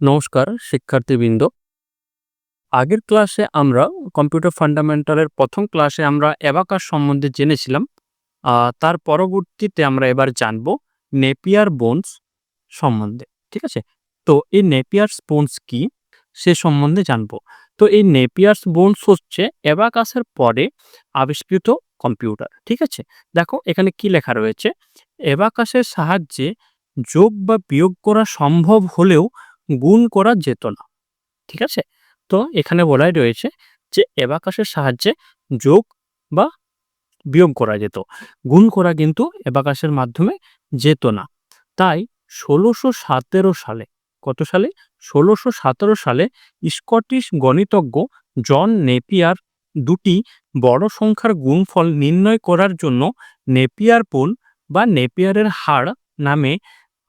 নমস্কার, শিক্ষার্থীবৃন্দ। আগের ক্লাসে আমরা কম্পিউটার ফান্ডামেন্টালের প্রথম ক্লাসে আমরা অ্যাবাকাস সম্বন্ধে জেনেছিলাম। তার পরবর্তীতে আমরা এবার জানব নেপিয়ার বোনস সম্বন্ধে, ঠিক আছে? তো এই নেপিয়ার বোনস কি, সে সম্বন্ধে জানব। তো এই নেপিয়ার্স বোনস হচ্ছে অ্যাবাকাসের পরে আবিষ্কৃত কম্পিউটার, ঠিক আছে? দেখো, এখানে কি লেখা রয়েছে? অ্যাবাকাসের সাহায্যে যোগ বা বিয়োগ করা সম্ভব হলেও গুণ করা যেত না, ঠিক আছে? তো এখানে বলাই রয়েছে যে অ্যাবাকাসের সাহায্যে যোগ বা বিয়োগ করা যেত। গুণ করা কিন্তু অ্যাবাকাসের মাধ্যমে যেত না। তাই ষোলোশো সতেরো সালে, কত সালে? ষোলোশো সতেরো সালে স্কটিশ গণিতজ্ঞ জন নেপিয়ার দুটি বড় সংখ্যার গুণফল নির্ণয় করার জন্য নেপিয়ার পোল বা নেপিয়ারের হাড় নামে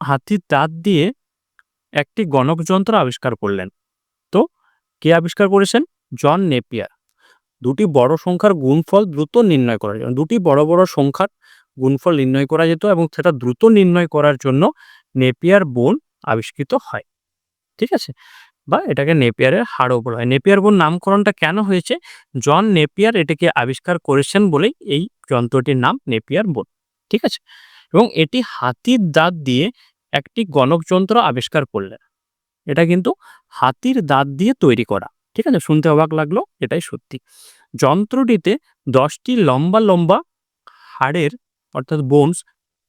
হাতির দাঁত দিয়ে একটি গণক যন্ত্র আবিষ্কার করলেন। তো, কে আবিষ্কার করেছেন? John Napier. দুটি বড় সংখ্যার গুণফল দ্রুত নির্ণয় করা জন্য দুটি বড় বড় সংখ্যার গুণফল নির্ণয় করা যেত এবং সেটা দ্রুত নির্ণয় করার জন্য নেপিয়ার বোন আবিষ্কৃত হয়। ঠিক আছে? বা এটাকে নেপিয়ারের হাড়ও বলা হয়। নেপিয়ার বোন নামকরণটা কেন হয়েছে? জন নেপিয়ার এটাকে আবিষ্কার করেছেন বলেই এই যন্ত্রটির নাম নেপিয়ার বোন। ঠিক আছে? এবং এটি হাতির দাঁত দিয়ে একটি গণকযন্ত্র আবিষ্কার করলেন। এটা কিন্তু হাতির দাঁত দিয়ে তৈরি করা, ঠিক আছে? শুনতে অবাক লাগল, এটাই সত্যি। যন্ত্রটিতে দশটি লম্বা লম্বা হাড়ের, অর্থাৎ বোনস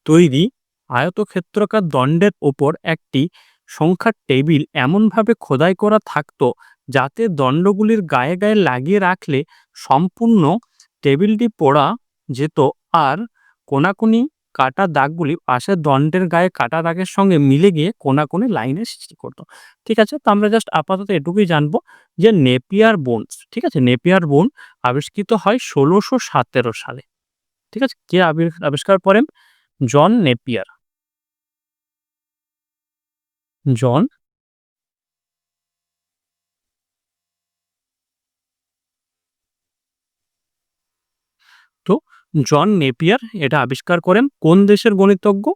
তৈরি আয়তক্ষেত্রকার দণ্ডের ওপর একটি সংখ্যার টেবিল এমনভাবে খোদাই করা থাকতো যাতে দণ্ডগুলির গায়ে গায়ে লাগিয়ে রাখলে সম্পূর্ণ টেবিলটি পড়া যেত আর কোনাকুনি কাটা দাগগুলি পাশের দণ্ডের গায়ে কাটা দাগের সঙ্গে মিলে গিয়ে কোনা কোনে লাইনের সৃষ্টি করতো। ঠিক আছে? তো আমরা জাস্ট আপাতত এটুকুই জানব যে নেপিয়ার বোনস ঠিক আছে? নেপিয়ার বোন আবিষ্কৃত হয় ষোলোশো সতেরো সালে। ঠিক আছে? কে আবিষ্কার করেন? জন নেপিয়ার। জন জন নেপিয়ার এটা আবিষ্কার করেন কোন দেশের গণিতজ্ঞ?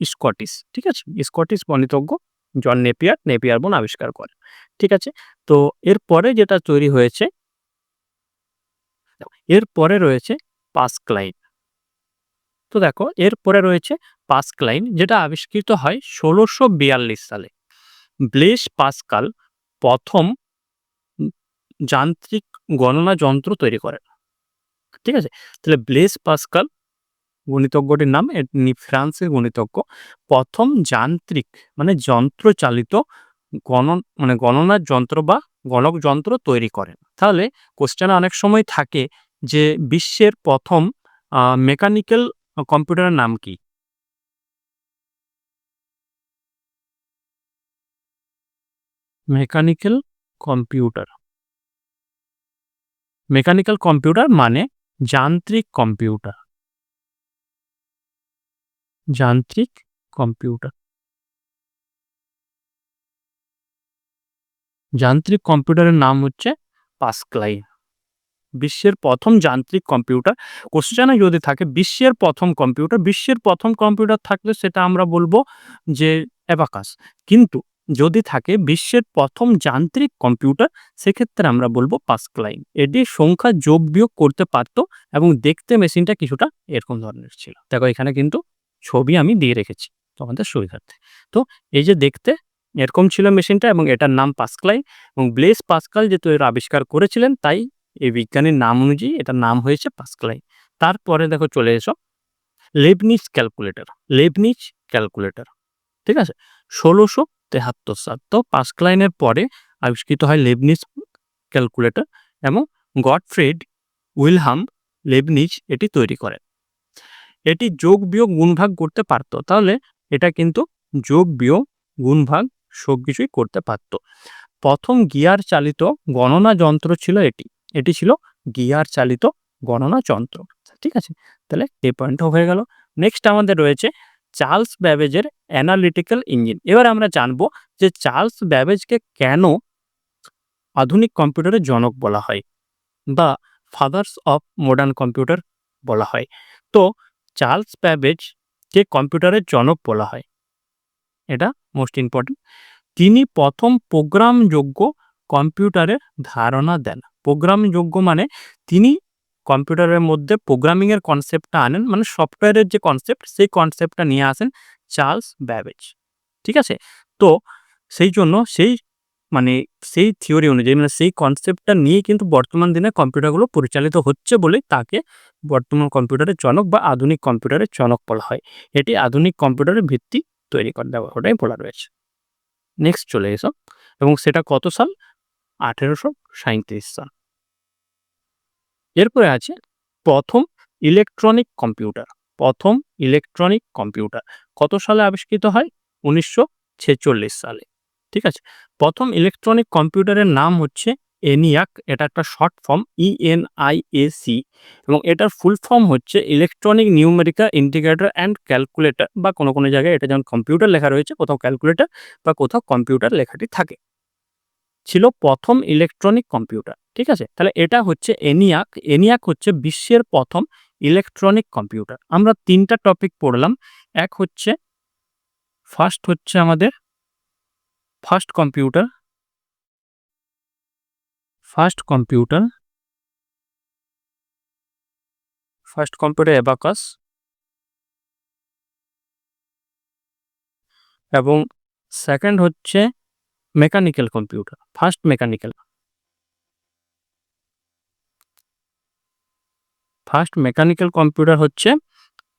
স্কটিশ, ঠিক আছে? স্কটিশ গণিতজ্ঞ জন নেপিয়ার নেপিয়ার বোন আবিষ্কার করেন, ঠিক আছে? তো এরপরে যেটা তৈরি হয়েছে এরপরে রয়েছে পাসক্লাইন। তো দেখো এরপরে রয়েছে পাসক্লাইন, যেটা আবিষ্কৃত হয় ষোলোশো বিয়াল্লিশ সালে। ব্লেস পাসকাল প্রথম যান্ত্রিক গণনা যন্ত্র তৈরি করেন। ঠিক আছে? তাহলে ব্লেস পাসকাল গণিতজ্ঞটির নাম ফ্রান্সের গণিতজ্ঞ। প্রথম যান্ত্রিক মানে যন্ত্রচালিত গণন মানে গণনার যন্ত্র বা গণক যন্ত্র তৈরি করেন। তাহলে কোশ্চেনে অনেক সময় থাকে যে বিশ্বের প্রথম মেকানিক্যাল কম্পিউটারের নাম কি? মেকানিক্যাল কম্পিউটার মেকানিক্যাল কম্পিউটার মানে যান্ত্রিক কম্পিউটার। যান্ত্রিক কম্পিউটার। যান্ত্রিক কম্পিউটারের নাম হচ্ছে পাসক্লাই বিশ্বের প্রথম যান্ত্রিক কম্পিউটার। কোশ্চেনে যদি থাকে, বিশ্বের প্রথম কম্পিউটার। বিশ্বের প্রথম কম্পিউটার থাকলে সেটা আমরা বলব যে অ্যাবাকাস কিন্তু যদি থাকে বিশ্বের প্রথম যান্ত্রিক কম্পিউটার, সেক্ষেত্রে আমরা বলব পাসক্লাইন। এটি সংখ্যা যোগ বিয়োগ করতে পারতো এবং দেখতে মেশিনটা কিছুটা এরকম ধরনের ছিল। দেখো এখানে কিন্তু ছবি আমি দিয়ে রেখেছি তোমাদের সুবিধার্থে। তো এই যে দেখতে এরকম ছিল মেশিনটা এবং এটার নাম পাসক্লাই এবং ব্লেস পাসকাল যেহেতু এর আবিষ্কার করেছিলেন, তাই এই বিজ্ঞানীর নাম অনুযায়ী এটার নাম হয়েছে পাসক্লাই তারপরে দেখো চলে এসো, লেবনিজ ক্যালকুলেটর লেবনিজ ক্যালকুলেটর। ঠিক আছে? ষোলোশো তেহাত্তর সাল তো পাসক্লাইনের পরে আবিষ্কৃত হয় লেবনিজ ক্যালকুলেটর এবং গডফ্রেড উইলহাম লেবনিজ এটি তৈরি করেন। এটি যোগ বিয়োগ গুণভাগ করতে পারতো, তাহলে এটা কিন্তু যোগ বিয়োগ গুণভাগ সব কিছুই করতে পারতো। প্রথম গিয়ার চালিত গণনা যন্ত্র ছিল এটি। এটি ছিল গিয়ার চালিত গণনা যন্ত্র। ঠিক আছে? তাহলে এই পয়েন্টও হয়ে গেল। নেক্সট আমাদের রয়েছে চার্লস ব্যাবেজের অ্যানালিটিক্যাল ইঞ্জিন। এবার আমরা জানব যে চার্লস ব্যাবেজকে কেন আধুনিক কম্পিউটারের জনক বলা হয় বা ফাদার্স অফ মডার্ন কম্পিউটার বলা হয়। তো চার্লস ব্যাবেজ যে কম্পিউটারের জনক বলা হয়। এটা মোস্ট ইম্পর্টেন্ট। তিনি প্রথম প্রোগ্রামযোগ্য কম্পিউটারের ধারণা দেন। প্রোগ্রামযোগ্য মানে তিনি কম্পিউটারের মধ্যে প্রোগ্রামিংয়ের কনসেপ্টটা আনেন মানে সফটওয়্যারের যে কনসেপ্ট, সেই কনসেপ্টটা নিয়ে আসেন চার্লস ব্যাবেজ। ঠিক আছে? তো সেই জন্য সেই মানে সেই থিওরি অনুযায়ী মানে সেই কনসেপ্টটা নিয়ে কিন্তু বর্তমান দিনে কম্পিউটারগুলো পরিচালিত হচ্ছে বলে তাকে বর্তমান কম্পিউটারের জনক বা আধুনিক কম্পিউটারের জনক বলা হয়। এটি আধুনিক কম্পিউটারের ভিত্তি তৈরি করে দেওয়া ওটাই বলা রয়েছে। নেক্সট চলে এসো। এবং সেটা কত সাল? আঠেরোশো সাঁত্রিশ সাল। এরপরে আছে প্রথম ইলেকট্রনিক কম্পিউটার প্রথম ইলেকট্রনিক কম্পিউটার কত সালে আবিষ্কৃত হয়? উনিশশো ছেচল্লিশ সালে। ঠিক আছে? প্রথম ইলেকট্রনিক কম্পিউটারের নাম হচ্ছে এনিয়াক এটা একটা শর্ট ফর্ম ইএনআইএসি এবং এটার ফুল ফর্ম হচ্ছে electronic numerical integrator and calculator বা কোনো কোনো জায়গায় এটা যেমন কম্পিউটার লেখা রয়েছে, কোথাও ক্যালকুলেটর বা কোথাও কম্পিউটার লেখাটি থাকে। ছিল প্রথম ইলেকট্রনিক কম্পিউটার ঠিক আছে? তাহলে এটা হচ্ছে এনিয়াক এনিয়াক হচ্ছে বিশ্বের প্রথম ইলেকট্রনিক কম্পিউটার আমরা তিনটা টপিক পড়লাম, এক হচ্ছে ফার্স্ট হচ্ছে আমাদের first computer first computer first computer abacus এবং সেকেন্ড হচ্ছে mechanical computer first mechanical first mechanical computer হচ্ছে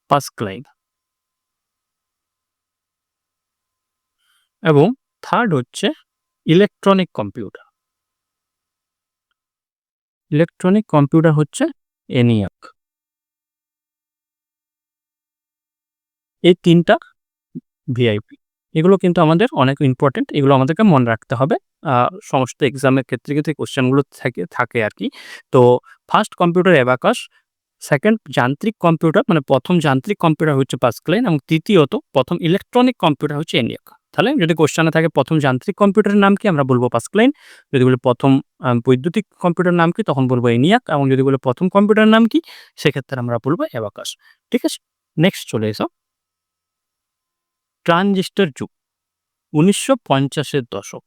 পাসক্লাইন এবং থার্ড হচ্ছে ইলেকট্রনিক কম্পিউটার ইলেকট্রনিক কম্পিউটার হচ্ছে এনিয়াক এই তিনটা ভিআইপি এগুলো কিন্তু আমাদের অনেক ইম্পর্টেন্ট এগুলো আমাদেরকে মনে রাখতে হবে। সমস্ত এক্সামের ক্ষেত্রে কিন্তু কোশ্চেনগুলো থাকে থাকে আর কি। তো ফার্স্ট কম্পিউটার অ্যাবাকাস সেকেন্ড যান্ত্রিক কম্পিউটার মানে প্রথম যান্ত্রিক কম্পিউটার হচ্ছে পাসক্লাইন এবং তৃতীয়ত প্রথম ইলেকট্রনিক কম্পিউটার হচ্ছে এনিয়াক তাহলে যদি কোশ্চেনে থাকে প্রথম যান্ত্রিক কম্পিউটারের নাম কি, আমরা বলব পাসক্লাইন যদি বলি প্রথম বৈদ্যুতিক কম্পিউটার নাম কি, তখন বলব এনিয়াক এবং যদি বলে প্রথম কম্পিউটার নাম কি, সেক্ষেত্রে আমরা বলব অ্যাবাকাস ঠিক আছে? নেক্সট চলে এসো। ট্রানজিস্টার যুগ, উনিশশো পঞ্চাশের দশক,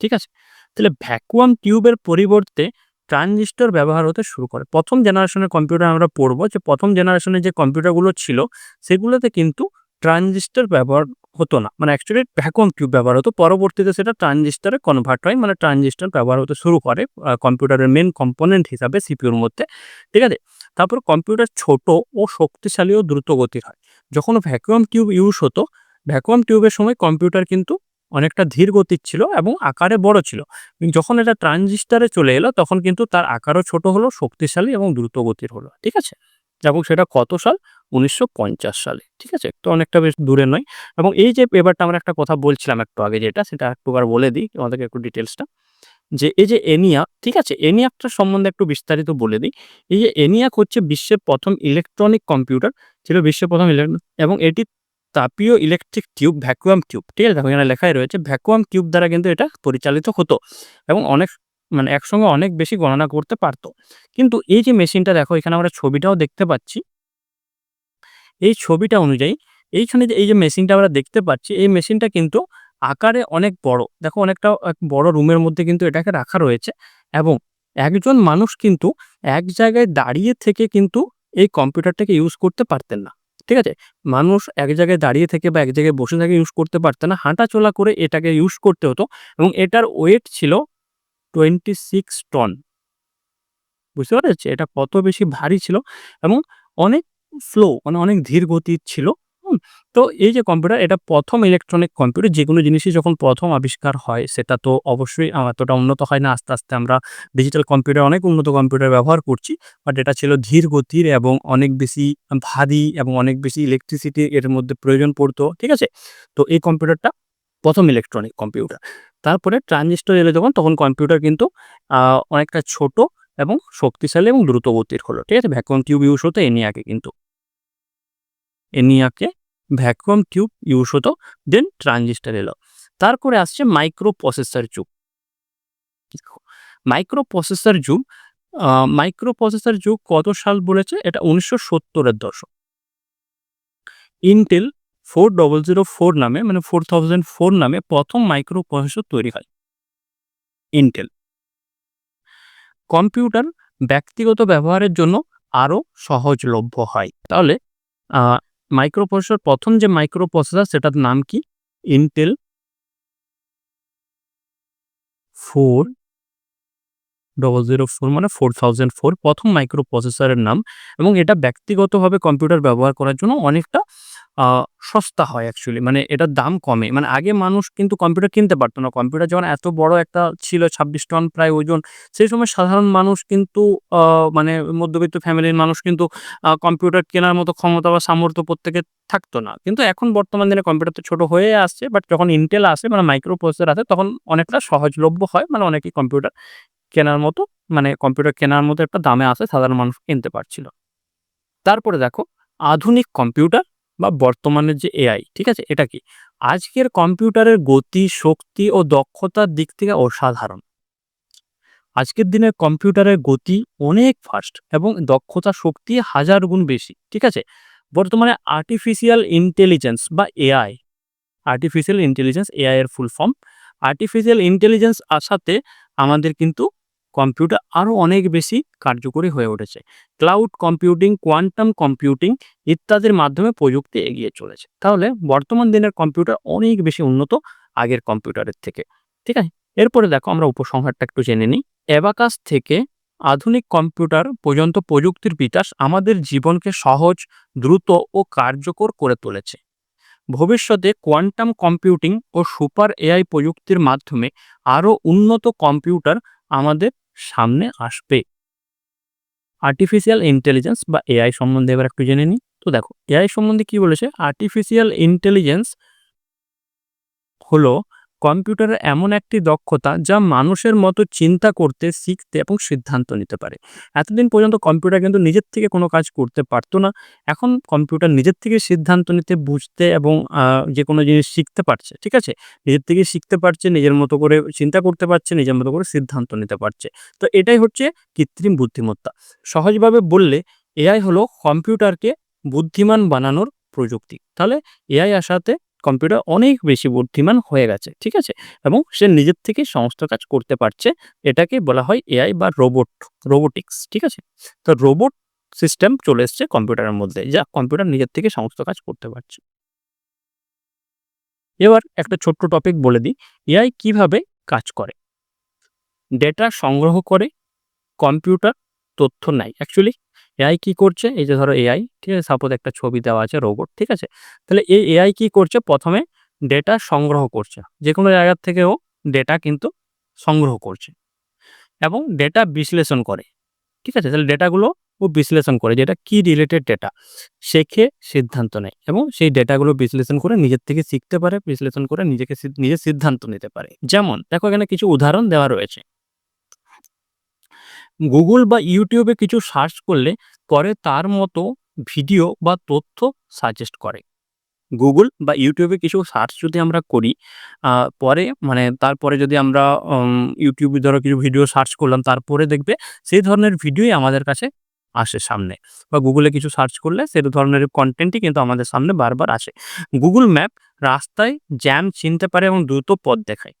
ঠিক আছে? তাহলে ভ্যাকুয়াম টিউবের পরিবর্তে ট্রানজিস্টর ব্যবহার হতে শুরু করে। প্রথম জেনারেশনের কম্পিউটার আমরা পড়ব যে প্রথম জেনারেশনের যে কম্পিউটারগুলো ছিল, সেগুলোতে কিন্তু ট্রানজিস্টর ব্যবহার হতো না। মানে অ্যাকচুয়ালি ভ্যাকুয়াম টিউব ব্যবহার হতো। পরবর্তীতে সেটা ট্রানজিস্টারে কনভার্ট হয় মানে ট্রানজিস্টার ব্যবহার হতে শুরু করে কম্পিউটারের মেন কম্পোনেন্ট হিসাবে সিপিউর মধ্যে, ঠিক আছে? তারপর কম্পিউটার ছোট ও শক্তিশালী ও দ্রুত গতির হয়। যখন ভ্যাকুয়াম টিউব ইউজ হতো ভ্যাকুয়াম টিউবের সময় কম্পিউটার কিন্তু অনেকটা ধীর গতির ছিল এবং আকারে বড় ছিল। যখন এটা ট্রানজিস্টারে চলে এলো, তখন কিন্তু তার আকারও ছোট হলো, শক্তিশালী এবং দ্রুত গতির হলো, ঠিক আছে? এবং সেটা কত সাল? উনিশশো পঞ্চাশ সালে, ঠিক আছে? তো অনেকটা বেশ দূরে নয়। এবং এই যে এবারটা আমরা একটা কথা বলছিলাম একটু আগে যেটা, সেটা একটুবার বলে দিই আমাদেরকে একটু ডিটেলসটা যে এই যে এনিয়াক ঠিক আছে? এনিয়াকটার সম্বন্ধে একটু বিস্তারিত বলে দিই। এই যে এনিয়াক হচ্ছে বিশ্বের প্রথম ইলেকট্রনিক কম্পিউটার ছিল বিশ্বের প্রথম ইলেকট্রনিক এবং এটি তাপীয় ইলেকট্রিক টিউব ভ্যাকুয়াম টিউব ঠিক আছে? দেখো এখানে লেখাই রয়েছে ভ্যাকুয়াম টিউব দ্বারা কিন্তু এটা পরিচালিত হতো এবং অনেক মানে একসঙ্গে অনেক বেশি গণনা করতে পারতো। কিন্তু এই যে মেশিনটা, দেখো এখানে আমরা ছবিটাও দেখতে পাচ্ছি। এই ছবিটা অনুযায়ী এইখানে যে, এই যে মেশিনটা আমরা দেখতে পাচ্ছি, এই মেশিনটা কিন্তু আকারে অনেক বড়। দেখো অনেকটা বড় রুমের মধ্যে কিন্তু এটাকে রাখা রয়েছে এবং একজন মানুষ কিন্তু এক জায়গায় দাঁড়িয়ে থেকে কিন্তু এই কম্পিউটারটাকে ইউজ করতে পারতেন না। ঠিক আছে? মানুষ এক জায়গায় দাঁড়িয়ে থেকে বা এক জায়গায় বসে থেকে ইউজ করতে পারতো না। হাঁটা চলা করে এটাকে ইউজ করতে হতো এবং এটার ওয়েট ছিল টোয়েন্টি সিক্স টন বুঝতে পারছি? এটা কত বেশি ভারী ছিল এবং অনেক স্লো মানে অনেক ধীর গতির ছিল। তো এই যে কম্পিউটার, এটা প্রথম ইলেকট্রনিক কম্পিউটার যে কোনো জিনিসই যখন প্রথম আবিষ্কার হয়, সেটা তো অবশ্যই এতটা উন্নত হয় না। আস্তে আস্তে আমরা ডিজিটাল কম্পিউটার অনেক উন্নত কম্পিউটার ব্যবহার করছি বাট এটা ছিল ধীর গতির এবং অনেক বেশি ভারী এবং অনেক বেশি ইলেকট্রিসিটি এর মধ্যে প্রয়োজন পড়তো, ঠিক আছে? তো এই কম্পিউটারটা প্রথম ইলেকট্রনিক কম্পিউটার তারপরে ট্রানজিস্টর এলে যখন, তখন কম্পিউটার কিন্তু অনেকটা ছোট এবং শক্তিশালী এবং দ্রুত গতির হলো, ঠিক আছে? ভ্যাকুয়াম টিউব ইউজ হতো এনিয়াকে কিন্তু। এনিয়াকে ভ্যাকুয়াম টিউব ইউজ হতো দেন ট্রানজিস্টার এলো। তারপরে আসছে মাইক্রো প্রসেসর যুগ। মাইক্রো প্রসেসর যুগ মাইক্রো প্রসেসর যুগ কত সাল বলেছে? এটা উনিশশো সত্তরের দশক। Intel four double zero four নামে মানে ফোর থাউজেন্ড ফোর নামে প্রথম মাইক্রো প্রসেসর তৈরি হয়। ইন্টেল কম্পিউটার ব্যক্তিগত ব্যবহারের জন্য আরও সহজলভ্য হয়। তাহলে মাইক্রো প্রসেসর প্রথম যে মাইক্রোপ্রসেসর, সেটার নাম কি? Intel four double zero four মানে ফোর থাউজেন্ড ফোর প্রথম মাইক্রোপ্রসেসরের নাম। এবং এটা ব্যক্তিগতভাবে কম্পিউটার ব্যবহার করার জন্য অনেকটা সস্তা হয় অ্যাকচুয়ালি মানে এটার দাম কমে। মানে আগে মানুষ কিন্তু কম্পিউটার কিনতে পারতো না। কম্পিউটার যখন এত বড় একটা ছিল, ছাব্বিশ টন প্রায় ওজন, সেই সময় সাধারণ মানুষ কিন্তু মানে মধ্যবিত্ত ফ্যামিলির মানুষ কিন্তু কম্পিউটার কেনার মতো ক্ষমতা বা সামর্থ্য প্রত্যেকে থাকতো না। কিন্তু এখন বর্তমান দিনে কম্পিউটার তো ছোট হয়ে আসছে বাট যখন ইন্টেল আসে মানে মাইক্রো প্রসেসর আসে, তখন অনেকটা সহজলভ্য হয়। মানে অনেকেই কম্পিউটার কেনার মতো মানে কম্পিউটার কেনার মতো একটা দামে আসে, সাধারণ মানুষ কিনতে পারছিল। তারপরে দেখো, আধুনিক কম্পিউটার বা বর্তমানের যে এআই ঠিক আছে? এটা কি? আজকের কম্পিউটারের গতি, শক্তি ও দক্ষতার দিক থেকে অসাধারণ। আজকের দিনে কম্পিউটারের গতি অনেক ফাস্ট এবং দক্ষতা শক্তি হাজার গুণ বেশি, ঠিক আছে? বর্তমানে আর্টিফিশিয়াল ইন্টেলিজেন্স বা এআই আর্টিফিশিয়াল ইন্টেলিজেন্স এআই এর ফুল ফর্ম আর্টিফিশিয়াল ইন্টেলিজেন্স আসাতে আমাদের কিন্তু কম্পিউটার আরও অনেক বেশি কার্যকরী হয়ে উঠেছে। ক্লাউড কম্পিউটিং, কোয়ান্টাম কম্পিউটিং ইত্যাদির মাধ্যমে প্রযুক্তি এগিয়ে চলেছে। তাহলে বর্তমান দিনের কম্পিউটার অনেক বেশি উন্নত আগের কম্পিউটারের থেকে। ঠিক আছে? এরপরে দেখো আমরা উপসংহারটা একটু জেনে নিই। অ্যাবাকাস থেকে আধুনিক কম্পিউটার পর্যন্ত প্রযুক্তির বিকাশ আমাদের জীবনকে সহজ, দ্রুত ও কার্যকর করে তুলেছে। ভবিষ্যতে কোয়ান্টাম কম্পিউটিং ও সুপার এআই প্রযুক্তির মাধ্যমে আরও উন্নত কম্পিউটার আমাদের সামনে আসবে। আর্টিফিশিয়াল ইন্টেলিজেন্স বা এআই সম্বন্ধে এবার একটু জেনে নিই। তো দেখো এআই সম্বন্ধে কি বলেছে? আর্টিফিশিয়াল ইন্টেলিজেন্স হলো কম্পিউটারের এমন একটি দক্ষতা যা মানুষের মতো চিন্তা করতে, শিখতে এবং সিদ্ধান্ত নিতে পারে। এতদিন পর্যন্ত কম্পিউটার কিন্তু নিজের থেকে কোনো কাজ করতে পারতো না। এখন কম্পিউটার নিজের থেকে সিদ্ধান্ত নিতে, বুঝতে এবং যে কোনো জিনিস শিখতে পারছে, ঠিক আছে? নিজের থেকে শিখতে পারছে, নিজের মতো করে চিন্তা করতে পারছে, নিজের মতো করে সিদ্ধান্ত নিতে পারছে। তো এটাই হচ্ছে কৃত্রিম বুদ্ধিমত্তা। সহজভাবে বললে এআই হলো কম্পিউটারকে বুদ্ধিমান বানানোর প্রযুক্তি। তাহলে এআই আসাতে কম্পিউটার অনেক বেশি বুদ্ধিমান হয়ে গেছে, ঠিক আছে? এবং সে নিজের থেকে সমস্ত কাজ করতে পারছে, এটাকে বলা হয় এআই বা রোবট, রোবোটিক্স, ঠিক আছে? তো রোবট সিস্টেম চলে এসছে কম্পিউটারের মধ্যে, যা কম্পিউটার নিজের থেকে সমস্ত কাজ করতে পারছে। এবার একটা ছোট্ট টপিক বলে দিই, এআই কীভাবে কাজ করে? ডেটা সংগ্রহ করে, কম্পিউটার তথ্য নেয়। অ্যাকচুয়ালি এআই কি করছে? এই যে ধরো এআই ঠিক আছে? সাপোজ একটা ছবি দেওয়া আছে রোবট ঠিক আছে? তাহলে এই এআই কি করছে? প্রথমে ডেটা সংগ্রহ করছে। যে কোনো জায়গার থেকে ও ডেটা কিন্তু সংগ্রহ করছে এবং ডেটা বিশ্লেষণ করে, ঠিক আছে? তাহলে ডেটাগুলো ও বিশ্লেষণ করে যেটা কি রিলেটেড ডেটা শেখে সিদ্ধান্ত নেয় এবং সেই ডেটাগুলো বিশ্লেষণ করে নিজের থেকে শিখতে পারে, বিশ্লেষণ করে নিজেকে নিজের সিদ্ধান্ত নিতে পারে। যেমন, দেখো এখানে কিছু উদাহরণ দেওয়া রয়েছে। গুগল বা ইউটিউবে কিছু সার্চ করলে পরে তার মতো ভিডিও বা তথ্য সাজেস্ট করে। গুগল বা ইউটিউবে কিছু সার্চ যদি আমরা করি পরে মানে তারপরে যদি আমরা ইউটিউবে ধরো কিছু ভিডিও সার্চ করলাম, তারপরে দেখবে সেই ধরনের ভিডিওই আমাদের কাছে আসে সামনে। বা গুগলে কিছু সার্চ করলে সেই ধরনের কন্টেন্টই কিন্তু আমাদের সামনে বারবার আসে। গুগল ম্যাপ রাস্তায় জ্যাম চিনতে পারে এবং দ্রুত পথ দেখায়।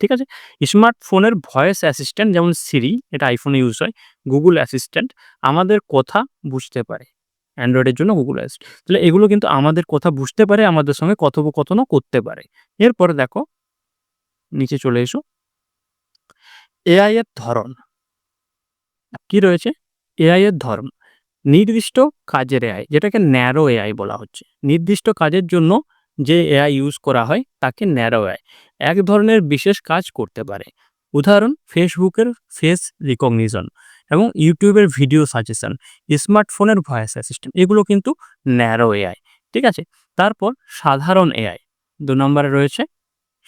ঠিক আছে? স্মার্টফোনের ভয়েস অ্যাসিস্ট্যান্ট যেমন সিরি, এটা আইফোনে ইউজ হয়, গুগল অ্যাসিস্ট্যান্ট আমাদের কথা বুঝতে পারে। অ্যান্ড্রয়েডের জন্য গুগল অ্যাসিস্ট্যান্ট। তাহলে এগুলো কিন্তু আমাদের কথা বুঝতে পারে, আমাদের সঙ্গে কথোপকথনও করতে পারে। এরপরে দেখো, নিচে চলে এসো। এআই এর ধরন। কি রয়েছে? এআই এর ধরন। নির্দিষ্ট কাজের এআই, যেটাকে ন্যারো এআই বলা হচ্ছে। নির্দিষ্ট কাজের জন্য যে এআই ইউজ করা হয়, তাকে ন্যারো এআই। এক ধরনের বিশেষ কাজ করতে পারে। উদাহরণ, ফেসবুকের ফেস রিকগনিশন এবং ইউটিউবের ভিডিও সাজেশন, স্মার্টফোনের ভয়েস অ্যাসিস্ট্যান্ট, এগুলো কিন্তু ন্যারো এআই, ঠিক আছে? তারপর সাধারণ এআই, দু নম্বরে রয়েছে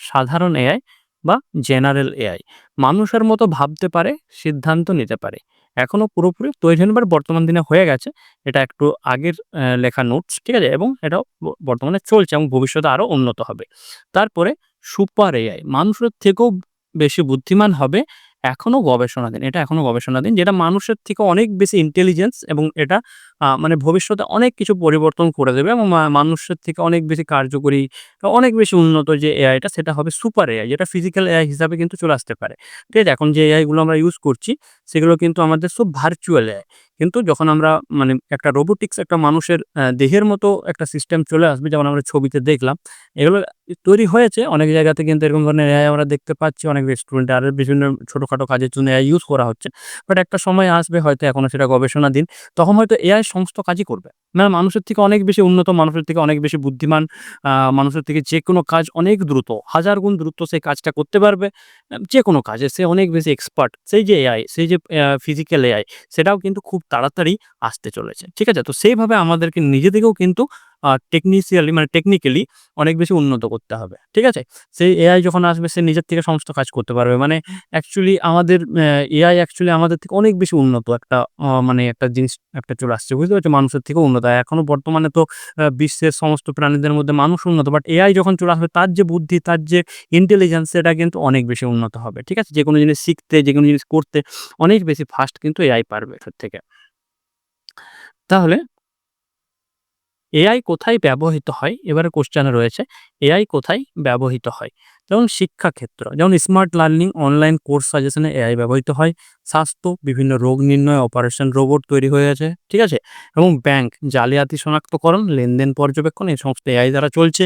সাধারণ এআই বা জেনারেল এআই, মানুষের মতো ভাবতে পারে, সিদ্ধান্ত নিতে পারে। এখনও পুরোপুরি তৈরি হয়নি বর্তমান দিনে হয়ে গেছে। এটা একটু আগের লেখা নোটস ঠিক আছে? এবং এটাও বর্তমানে চলছে এবং ভবিষ্যতে আরও উন্নত হবে। তারপরে সুপার এআই। মানুষের থেকেও বেশি বুদ্ধিমান হবে এখনও গবেষণাধীন, এটা এখনও গবেষণাধীন, যেটা মানুষের থেকে অনেক বেশি ইন্টেলিজেন্স এবং এটা মানে ভবিষ্যতে অনেক কিছু পরিবর্তন করে দেবে এবং মানুষের থেকে অনেক বেশি কার্যকরী, অনেক বেশি উন্নত যে এআইটা সেটা হবে সুপার এআই যেটা ফিজিক্যাল এআই হিসাবে কিন্তু চলে আসতে পারে। ঠিক আছে? এখন যে এআই গুলো আমরা ইউজ করছি সেগুলো কিন্তু আমাদের সব ভার্চুয়াল এআই। কিন্তু যখন আমরা মানে একটা রোবোটিক্স একটা মানুষের দেহের মতো একটা সিস্টেম চলে আসবে যেমন আমরা ছবিতে দেখলাম। এগুলো তৈরি হয়েছে অনেক জায়গাতে কিন্তু এরকম ধরনের এআই আমরা দেখতে পাচ্ছি অনেক রেস্টুরেন্টে আরও বিভিন্ন ছোটখাটো কাজের জন্য এআই ইউজ করা হচ্ছে। বাট একটা সময় আসবে হয়তো এখনও সেটা গবেষণা দিন তখন হয়তো এআই সমস্ত কাজই করবে। না মানুষের থেকে অনেক বেশি উন্নত, মানুষের থেকে অনেক বেশি বুদ্ধিমান, মানুষের থেকে যে কোনো কাজ অনেক দ্রুত, হাজার গুণ দ্রুত সেই কাজটা করতে পারবে। যে কোনো কাজে সে অনেক বেশি এক্সপার্ট। সেই যে এআই, সেই যে ফিজিক্যাল এআই সেটাও কিন্তু খুব তাড়াতাড়ি আসতে চলেছে। ঠিক আছে? তো সেইভাবে আমাদেরকে নিজে থেকেও কিন্তু টেকনিশিয়ালি মানে টেকনিক্যালি অনেক বেশি উন্নত করতে হবে। ঠিক আছে? সেই এআই যখন আসবে সে নিজের থেকে সমস্ত কাজ করতে পারবে। মানে অ্যাকচুয়ালি আমাদের এআই অ্যাকচুয়ালি আমাদের থেকে অনেক বেশি উন্নত একটা মানে একটা জিনিস একটা চলে আসছে। বুঝতে পেরেছ? মানুষের থেকেও উন্নত। এখনও বর্তমানে তো বিশ্বের সমস্ত প্রাণীদের মধ্যে মানুষ উন্নত। বাট এআই যখন চলে আসবে তার যে বুদ্ধি, তার যে ইন্টেলিজেন্স সেটা কিন্তু অনেক বেশি উন্নত হবে। ঠিক আছে? যে কোনো জিনিস শিখতে, যে কোনো জিনিস করতে অনেক বেশি ফাস্ট কিন্তু এআই পারবে এটার থেকে। তাহলে এআই কোথায় ব্যবহৃত হয়? এবারে কোয়েশ্চেনে রয়েছে এআই কোথায় ব্যবহৃত হয়? যেমন শিক্ষাক্ষেত্র, যেমন স্মার্ট লার্নিং, অনলাইন কোর্স সাজেশনে এআই ব্যবহৃত হয়। স্বাস্থ্য, বিভিন্ন রোগ নির্ণয়, অপারেশন রোবট তৈরি হয়ে গেছে। ঠিক আছে? এবং ব্যাংক, জালিয়াতি শনাক্তকরণ, লেনদেন পর্যবেক্ষণ এই সমস্ত এআই দ্বারা চলছে।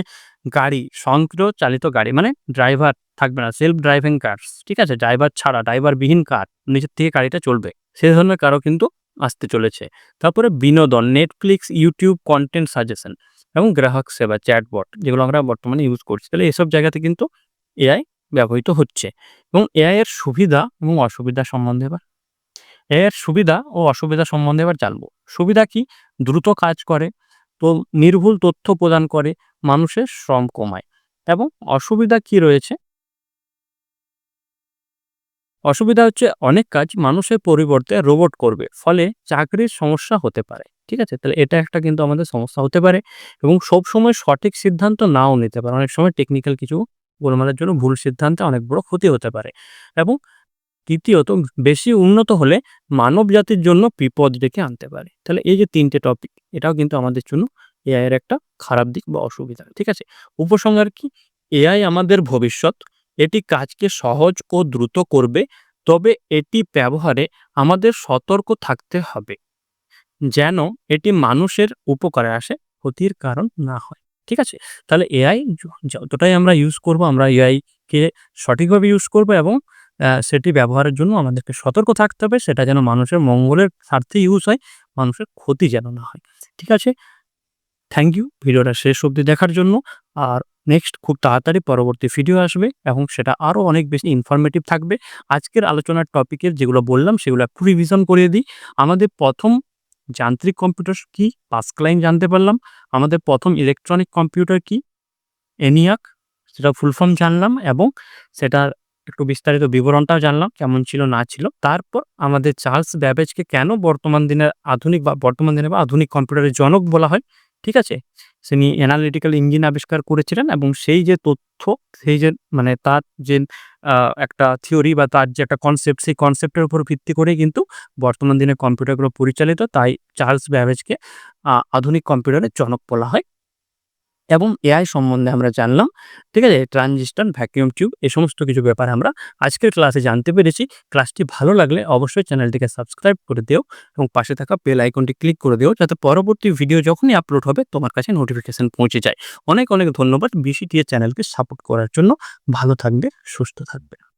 গাড়ি, স্বয়ংক্রিয়চালিত গাড়ি মানে ড্রাইভার থাকবে না, সেলফ ড্রাইভিং কারস। ঠিক আছে? ড্রাইভার ছাড়া, ড্রাইভারবিহীন কার নিজের থেকে গাড়িটা চলবে। সে ধরনের কারও কিন্তু আসতে চলেছে। তারপরে বিনোদন, নেটফ্লিক্স ইউটিউব কন্টেন্ট সাজেশন এবং গ্রাহক সেবা, চ্যাটবট যেগুলো আমরা বর্তমানে ইউজ করছি। তাহলে এসব জায়গাতে কিন্তু এআই ব্যবহৃত হচ্ছে এবং এআই এর সুবিধা এবং অসুবিধা সম্বন্ধে এবার এর সুবিধা ও অসুবিধা সম্বন্ধে এবার জানব। সুবিধা কি? দ্রুত কাজ করে, তো নির্ভুল তথ্য প্রদান করে, মানুষের শ্রম কমায় এবং অসুবিধা কি রয়েছে? অসুবিধা হচ্ছে অনেক কাজ মানুষের পরিবর্তে রোবট করবে। ফলে চাকরির সমস্যা হতে পারে। ঠিক আছে? তাহলে এটা একটা কিন্তু আমাদের সমস্যা হতে পারে এবং সবসময় সঠিক সিদ্ধান্ত নাও নিতে পারে। অনেক সময় টেকনিক্যাল কিছু গোলমালের জন্য ভুল সিদ্ধান্তে অনেক বড় ক্ষতি হতে পারে এবং তৃতীয়ত বেশি উন্নত হলে মানব জাতির জন্য বিপদ ডেকে আনতে পারে। তাহলে এই যে তিনটে টপিক এটাও কিন্তু আমাদের জন্য এআই এর একটা খারাপ দিক বা অসুবিধা। ঠিক আছে? উপসংহার কি? এআই আমাদের ভবিষ্যৎ। এটি কাজকে সহজ ও দ্রুত করবে। তবে এটি ব্যবহারে আমাদের সতর্ক থাকতে হবে। যেন এটি মানুষের উপকারে আসে, ক্ষতির কারণ না হয়। ঠিক আছে? তাহলে এআই যতটাই আমরা ইউজ করব আমরা এআই কে সঠিকভাবে ইউজ করব এবং সেটি ব্যবহারের জন্য আমাদেরকে সতর্ক থাকতে হবে। সেটা যেন মানুষের মঙ্গলের স্বার্থে ইউজ হয়, মানুষের ক্ষতি যেন না হয়। ঠিক আছে? থ্যাংক ইউ ভিডিওটা শেষ অবধি দেখার জন্য। আর নেক্সট খুব তাড়াতাড়ি পরবর্তী ভিডিও আসবে এবং সেটা আরও অনেক বেশি ইনফরমেটিভ থাকবে। আজকের আলোচনার টপিকের যেগুলো বললাম, সেগুলো একটু রিভিশন করিয়ে দিই। আমাদের প্রথম যান্ত্রিক কম্পিউটার কি? পাসক্যালাইন জানতে পারলাম। আমাদের প্রথম ইলেকট্রনিক কম্পিউটার কি? এনিয়াক সেটা ফুল ফর্ম জানলাম এবং সেটার একটু বিস্তারিত বিবরণটাও জানলাম, কেমন ছিল, না ছিল। তারপর আমাদের চার্লস ব্যাবেজকে কেন বর্তমান দিনের আধুনিক বা বর্তমান দিনে বা আধুনিক কম্পিউটারের জনক বলা হয়। ঠিক আছে? তিনি অ্যানালিটিক্যাল ইঞ্জিন আবিষ্কার করেছিলেন এবং সেই যে তথ্য, সেই যে মানে তার যে একটা থিওরি বা তার যে একটা কনসেপ্ট সেই কনসেপ্টের উপর ভিত্তি করেই কিন্তু বর্তমান দিনে কম্পিউটারগুলো পরিচালিত। তাই চার্লস ব্যাবেজকে আধুনিক কম্পিউটারের জনক বলা হয়। এবং এআই সম্বন্ধে আমরা জানলাম। ঠিক আছে? ট্রানজিস্টার ভ্যাকিউম টিউব এ সমস্ত কিছু ব্যাপারে আমরা আজকের ক্লাসে জানতে পেরেছি। ক্লাসটি ভালো লাগলে অবশ্যই চ্যানেলটিকে সাবস্ক্রাইব করে দিও এবং পাশে থাকা বেল আইকনটি ক্লিক করে দিও যাতে পরবর্তী ভিডিও যখনই আপলোড হবে তোমার কাছে নোটিফিকেশান পৌঁছে যায়। অনেক, অনেক ধন্যবাদ বিসিটিএ চ্যানেলকে সাপোর্ট করার জন্য। ভালো থাকবে, সুস্থ থাকবে।